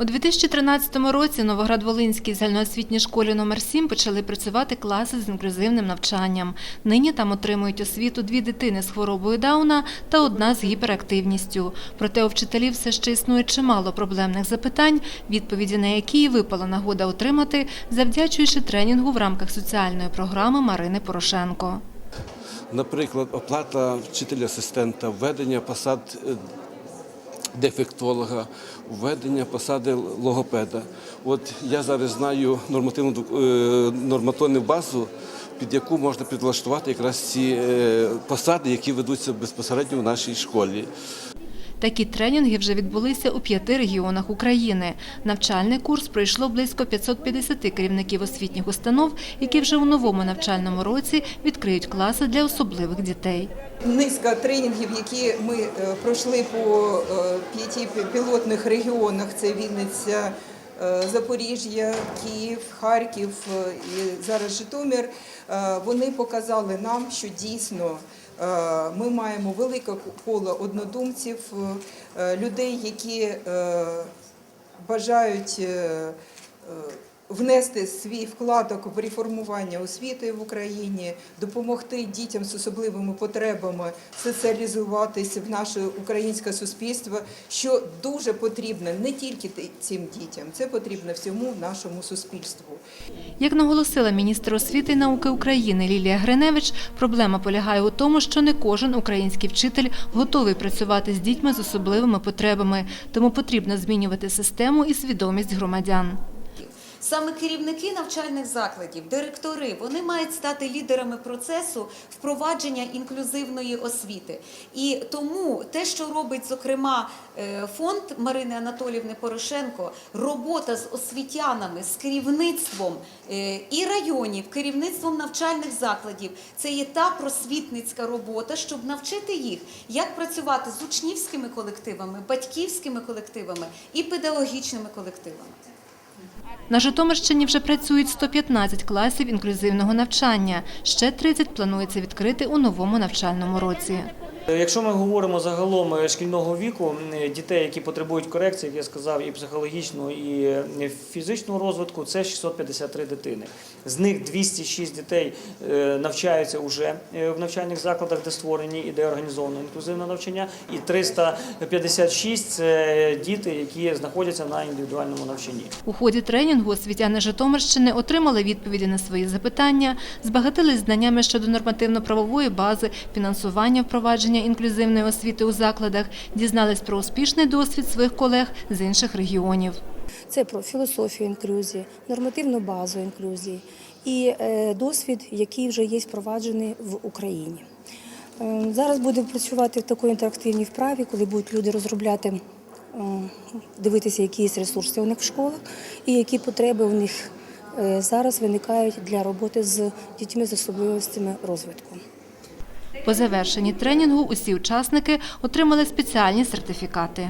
У 2013 році Новоград-Волинській загальноосвітній школі номер 7 почали працювати класи з інклюзивним навчанням. Нині там отримують освіту дві дитини з хворобою Дауна та одна з гіперактивністю. Проте у вчителів все ще існує чимало проблемних запитань, відповіді на які і випала нагода отримати, завдячуючи тренінгу в рамках соціальної програми Марини Порошенко. Наприклад, оплата вчителя-асистента, введення посад е, дефектолога, введення посади логопеда. От я зараз знаю нормативну е, нормативну базу, під яку можна підлаштувати якраз ці е, посади, які ведуться безпосередньо в нашій школі. Такі тренінги вже відбулися у п'яти регіонах України. Навчальний курс пройшло близько 550 керівників освітніх установ, які вже у новому навчальному році відкриють класи для особливих дітей. Низка тренінгів, які ми е, пройшли по е, п'яти пілотних регіонах: це Вінниця, е, Запоріжжя, Київ, Харків і зараз Житомир. Вони показали нам, що дійсно ми маємо велике коло однодумців, е, людей, які е, бажають. Внести свій вкладок в реформування освіти в Україні, допомогти дітям з особливими потребами соціалізуватися в наше українське суспільство, що дуже потрібно не тільки цим дітям, це потрібно всьому нашому суспільству. Як наголосила міністр освіти і науки України Лілія Гриневич, проблема полягає у тому, що не кожен український вчитель готовий працювати з дітьми з особливими потребами, тому потрібно змінювати систему і свідомість громадян. Саме керівники навчальних закладів, директори, вони мають стати лідерами процесу впровадження інклюзивної освіти. І тому те, що робить зокрема е, фонд Марини Анатолівни Порошенко, робота з освітянами, з керівництвом е, і районів, керівництвом навчальних закладів, це є та просвітницька робота, щоб навчити їх, як працювати з учнівськими колективами, батьківськими колективами і педагогічними колективами. На Житомирщині вже працюють 115 класів інклюзивного навчання. Ще 30 планується відкрити у новому навчальному році. Якщо ми говоримо загалом е, шкільного віку, е, дітей, які потребують корекції, як я сказав, і психологічного, і е, фізичного розвитку, це 653 дитини. З них 206 дітей е, навчаються вже в навчальних закладах, де створені і де організовано інклюзивне навчання, і 356 – це діти, які знаходяться на індивідуальному навчанні. У ході тренінгу освітяни Житомирщини отримали відповіді на свої запитання, збагатились знаннями щодо нормативно-правової бази, фінансування впровадження інклюзивної освіти у закладах, дізнались про успішний досвід своїх колег з інших регіонів. Це про філософію інклюзії, нормативну базу інклюзії і е, досвід, який вже є впроваджений в Україні. Е, Зараз будемо працювати в такій інтерактивній вправі, коли будуть люди розробляти, е, дивитися, які є ресурси у них в школах і які потреби у них зараз виникають для роботи з дітьми з особливостями розвитку. По завершенні тренінгу усі учасники отримали спеціальні сертифікати.